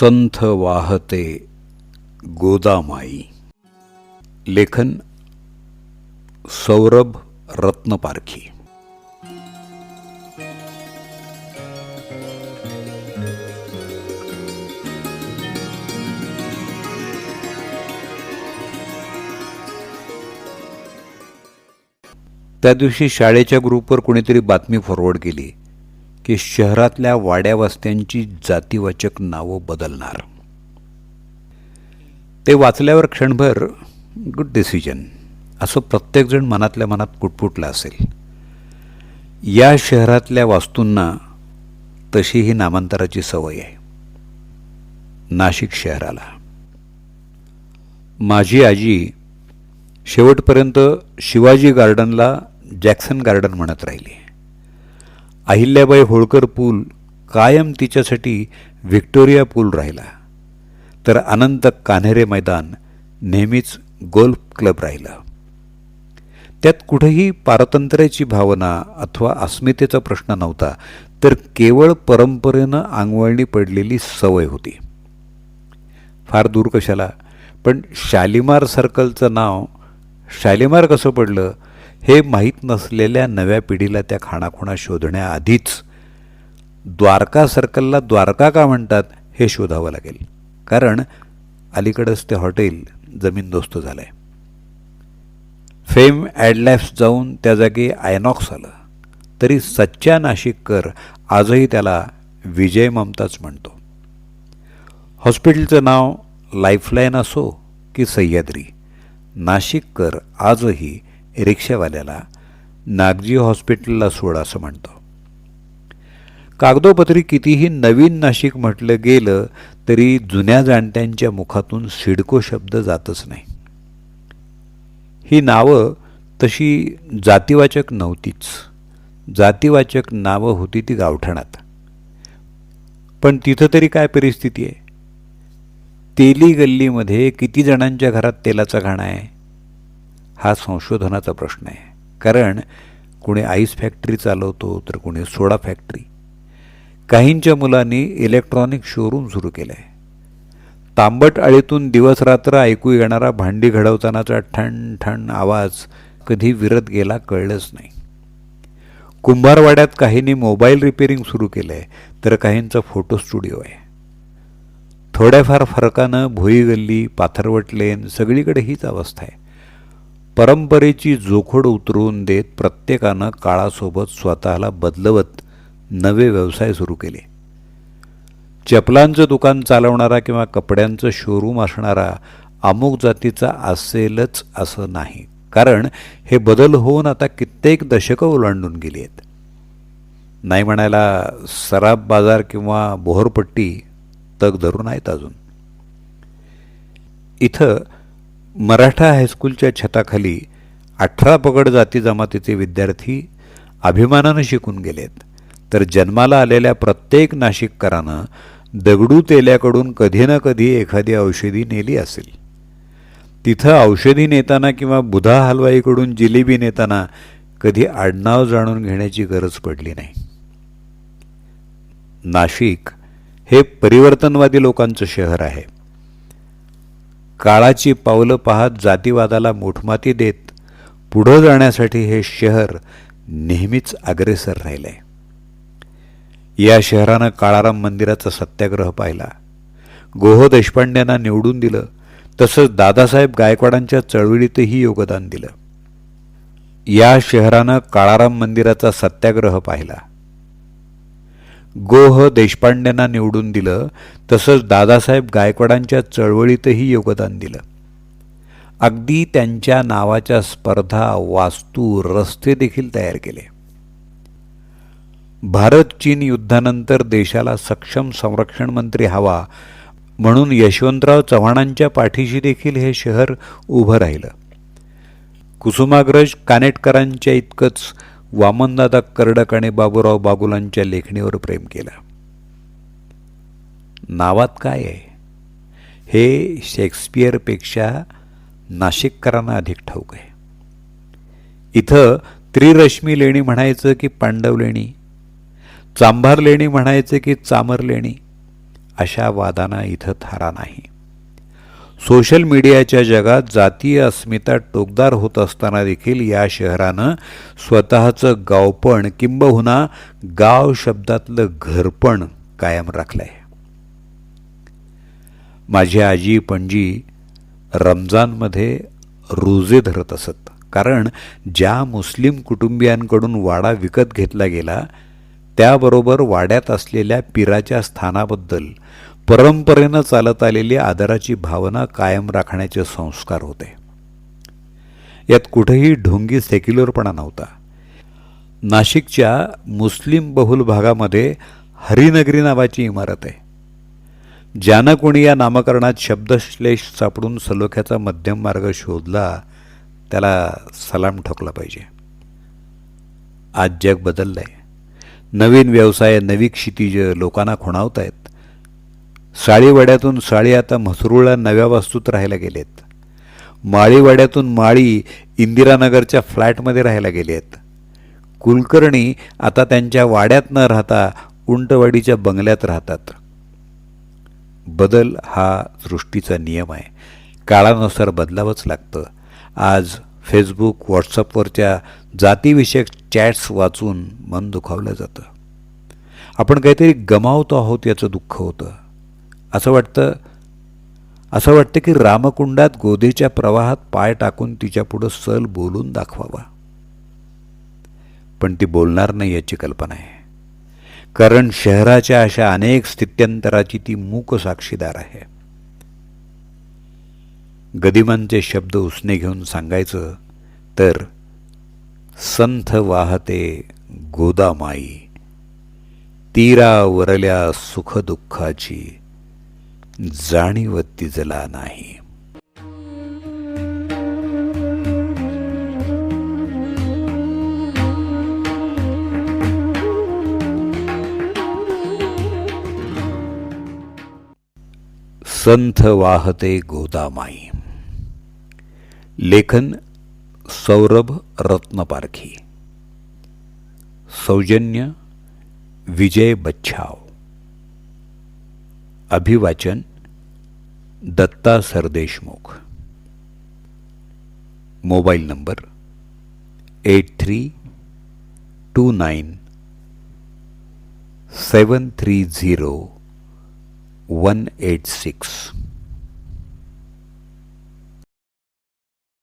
संथ वाहते गोदामाई. लेखन सौरभ रत्नपारखी. त्या दिवशी शाळेच्या ग्रुपवर कोणीतरी बातमी फॉरवर्ड केली. की शहरातल्या वाड्यावस्त्यांची जातीवाचक नावं बदलणार. ते वाचल्यावर क्षणभर गुड डिसिजन असं प्रत्येकजण मनातल्या मनात कुटपुटलं असेल. या शहरातल्या वास्तूंना तशी ही नामांतराची सवय आहे. नाशिक शहराला. माझी आजी शेवटपर्यंत शिवाजी गार्डनला जॅक्सन गार्डन म्हणत राहिली. अहिल्याबाई होळकर पूल कायम तिच्यासाठी व्हिक्टोरिया पूल राहिला. तर अनंत कान्हेरे मैदान नेहमीच गोल्फ क्लब राहिलं. त्यात कुठेही पारतंत्र्याची भावना अथवा अस्मितेचा प्रश्न नव्हता तर केवळ परंपरेनं आंगवळणी पडलेली सवय होती. फार दूर कशाला? पण शालिमार सर्कलचं नाव शालिमार कसं पडलं? हे माहीत नसलेल्या नव्या पिढीला त्या खाणाखुणा शोधण्याआधीच द्वारका सर्कलला द्वारका का म्हणतात हे शोधावं लागेल. कारण अलीकडंच ते हॉटेल जमीनदोस्त झालं आहे फेम ॲडलॅफ्स जाऊन त्या जागी आयनॉक्स आलं. तरी सच्चा नाशिककर आजही त्याला विजय ममताच म्हणतो. हॉस्पिटलचं नाव लाईफलाईन असो की सह्याद्री नाशिककर आजही रिक्षावाल्याला नागजी हॉस्पिटलला सोड असं म्हणतो. कागदोपत्री कितीही नवीन नाशिक म्हटलं गेलं तरी जुन्या जाणत्यांच्या मुखातून सिडको शब्द जातच नाही. ही नावं तशी जातीवाचक नव्हतीच. जातीवाचक नावं होती ती गावठाणात. पण तिथं तरी काय परिस्थिती आहे? तेली गल्लीमध्ये किती जणांच्या घरात तेलाचा घाणा आहे? हा संशोधनाचा प्रश्न आहे. कारण कुणी आईस फॅक्टरी चालवतो तर कुणी सोडा फॅक्टरी. काहींच्या मुलांनी इलेक्ट्रॉनिक शोरूम सुरू केलं आहे तांबट आळीतून दिवस रात्र ऐकू येणारा भांडी घडवतानाचा ठण ठण आवाज कधी विरत गेला कळलंच नाही. कुंभारवाड्यात काहींनी मोबाईल रिपेरिंग सुरू केलं आहे तर काहींचा फोटो स्टुडिओ आहे. थोड्याफार फरकानं भुई गल्ली पाथरवट लेन सगळीकडे हीच अवस्था आहे. परंपरेची जोखड उतरवून देत प्रत्येकानं काळासोबत स्वतःला बदलवत नवे व्यवसाय सुरू केले. चपलांचं दुकान चालवणारा किंवा कपड्यांचं शोरूम असणारा अमुक जातीचा असेलच असं नाही. कारण हे बदल होऊन आता कित्येक दशकं ओलांडून गेली आहेत. नाही म्हणायला सराब बाजार किंवा बोहरपट्टी तग धरून आहेत अजून. इथं मराठा हायस्कूलच्या छताखाली अठरा पगड जाती जमातीचे विद्यार्थी अभिमानानं शिकून गेलेत. तर जन्माला आलेल्या प्रत्येक नाशिककरानं दगडू तेल्याकडून कधी ना कधी एखादी औषधी नेली असेल. तिथं औषधी नेताना किंवा बुधा हलवाईकडून जिलेबी नेताना कधी आडनाव जाणून घेण्याची गरज पडली नाही. नाशिक हे परिवर्तनवादी लोकांचं शहर आहे. काळाची पावलं पाहत जातीवादाला मोठमाती देत पुढं जाण्यासाठी हे शहर नेहमीच अग्रेसर राहिलंय. या शहरानं काळाराम मंदिराचा सत्याग्रह पाहिला. गोह देशपांड्यांना निवडून दिलं तसंच दादासाहेब गायकवाडांच्या चळवळीतही योगदान दिलं. या शहरानं काळाराम मंदिराचा सत्याग्रह पाहिला. गोह देशपांडेंना निवडून दिलं तसंच दादासाहेब गायकवाडांच्या चळवळीतही योगदान दिलं. अगदी त्यांच्या नावाच्या स्पर्धा वास्तू रस्ते देखील तयार केले. भारत चीन युद्धानंतर देशाला सक्षम संरक्षण मंत्री हवा म्हणून यशवंतराव चव्हाणांच्या पाठीशी देखील हे शहर उभं राहिलं. कुसुमाग्रज कानेटकरांच्या इतकंच वामनदादा कर्डक आणि बाबूराव बागुलांच्या लेखणीवर प्रेम केलं. नावात काय आहे? हे शेक्सपियरपेक्षा नाशिककरांना अधिक ठाऊक आहे. इथं त्रिरश्मी लेणी म्हणायचं की पांडव लेणी चांभार लेणी म्हणायचं की चामर लेणी अशा वादांना इथं थारा नाही. सोशल मीडियाच्या जगात जातीय अस्मिता टोकदार होत असताना देखील या शहरानं स्वतःचं गावपण किंबहुना गाव शब्दातलं घरपण कायम राखलंय. माझी आजी पणजी रमजानमध्ये रोजे धरत असत. कारण ज्या मुस्लिम कुटुंबियांकडून वाडा विकत घेतला गेला त्याबरोबर वाड्यात असलेल्या पिराच्या स्थानाबद्दल परंपरेनं चालत आलेली आदराची भावना कायम राखण्याचे संस्कार होते. यात कुठेही ढोंगी सेक्युलरपणा नव्हता. नाशिकच्या मुस्लिम बहुल भागामध्ये हरिनगरी नावाची इमारत आहे. ज्यानं कोणी या नामकरणात शब्दश्लेष सापडून सलोख्याचा मध्यम मार्ग शोधला त्याला सलाम ठोकला पाहिजे. आज जग बदललं आहे नवीन व्यवसाय नवी क्षितिज लोकांना खुणावत आहेत साळीवाड्यातून साळी आता म्हसरूळला नव्या वास्तूत राहायला गेलेत. माळीवाड्यातून माळी इंदिरानगरच्या फ्लॅटमध्ये राहायला गेले आहेत कुलकर्णी आता त्यांच्या वाड्यात न राहता उंटवाडीच्या बंगल्यात राहतात. बदल हा सृष्टीचा नियम आहे. काळानुसार बदलावंच लागतं. आज फेसबुक व्हॉट्सअपवरच्या जातीविषयक चॅट्स वाचून मन दुखावलं जातं. आपण काहीतरी गमावतो आहोत याचं दुःख होतं. असं वाटतं? असं वाटतं की रामकुंडात गोदेच्या प्रवाहात पाय टाकून तिच्यापुढं सल बोलून दाखवावा. पण ती बोलणार नाही याची कल्पना आहे. कारण शहराच्या अशा अनेक स्थित्यंतराची ती मूक साक्षीदार आहे. गदिमांचे शब्द उसने घेऊन सांगायचं तर संथ वाहते गोदामाई तीरा वरल्या सुखदुःखाची जाणीव तिजला नाही. संथ वाहते गोदामाई. लेखन सौरभ रत्नपारखी. सौजन्य विजय बच्छाव. अभिवाचन Datta Sardeshmukh. Mobile number eight three two nine seven three zero one eight six.